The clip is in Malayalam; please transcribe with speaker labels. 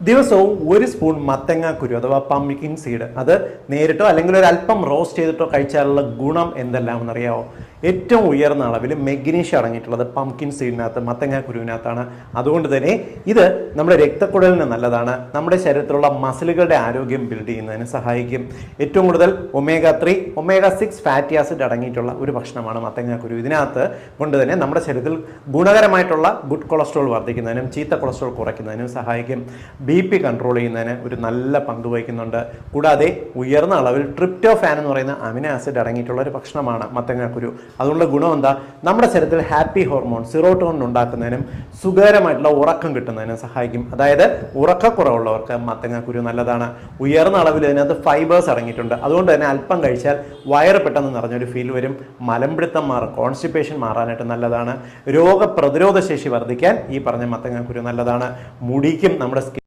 Speaker 1: ദിവസവും ഒരു സ്പൂൺ മത്തങ്ങ കുരു അഥവാ പമ്പിക്കിൻ സീഡ് അത് നേരിട്ടോ അല്ലെങ്കിൽ ഒരു അല്പം റോസ്റ്റ് ചെയ്തിട്ടോ കഴിച്ചാലുള്ള ഗുണം എന്തെല്ലാം അറിയാമോ ഏറ്റവും ഉയർന്ന അളവിൽ മെഗ്നീഷ്യം അടങ്ങിയിട്ടുള്ളത് പംകിൻ സീഡിനകത്ത് മത്തങ്ങ കുരുവിനകത്താണ്. അതുകൊണ്ട് തന്നെ ഇത് നമ്മുടെ രക്തക്കുഴലിന് നല്ലതാണ്. നമ്മുടെ ശരീരത്തിലുള്ള മസിലുകളുടെ ആരോഗ്യം ബിൽഡ് ചെയ്യുന്നതിന് സഹായിക്കും. ഏറ്റവും കൂടുതൽ omega three omega six fatty acid അടങ്ങിയിട്ടുള്ള ഒരു ഭക്ഷണമാണ് മത്തങ്ങ കുരു. ഇതിനകത്ത് കൊണ്ട് തന്നെ നമ്മുടെ ശരീരത്തിൽ ഗുണകരമായിട്ടുള്ള ഗുഡ് കൊളസ്ട്രോൾ വർദ്ധിക്കുന്നതിനും ചീത്ത കൊളസ്ട്രോൾ കുറയ്ക്കുന്നതിനും സഹായിക്കും. ബി പി കൺട്രോൾ ചെയ്യുന്നതിന് ഒരു നല്ല പങ്ക് വഹിക്കുന്നുണ്ട്. കൂടാതെ ഉയർന്ന അളവിൽ ട്രിപ്റ്റോഫാൻ എന്ന് പറയുന്ന അമിനോ ആസിഡ് അടങ്ങിയിട്ടുള്ള ഒരു ഭക്ഷണമാണ് മത്തങ്ങാക്കുരു അതുകൊണ്ടുള്ള ഗുണം എന്താ? നമ്മുടെ ശരീരത്തിൽ ഹാപ്പി ഹോർമോൺ സിറോട്ടോൺ ഉണ്ടാക്കുന്നതിനും സുഖകരമായിട്ടുള്ള ഉറക്കം കിട്ടുന്നതിനും സഹായിക്കും. അതായത് ഉറക്കക്കുറവുള്ളവർക്ക് മത്തങ്ങാക്കുരു നല്ലതാണ്. ഉയർന്ന അളവിൽ ഇതിനകത്ത് ഫൈബേഴ്സ് അടങ്ങിയിട്ടുണ്ട്. അതുകൊണ്ട് തന്നെ അല്പം കഴിച്ചാൽ വയറ് പെട്ടെന്ന് നിറഞ്ഞൊരു ഫീൽ വരും. മലമ്പിടുത്തം മാറും. കോൺസ്റ്റിപ്പേഷൻ മാറാനായിട്ട് നല്ലതാണ്. രോഗപ്രതിരോധ ശേഷി വർദ്ധിക്കാൻ ഈ പറഞ്ഞ മത്തങ്ങാക്കുരു നല്ലതാണ്. മുടിക്കും നമ്മുടെ സ്കിൻ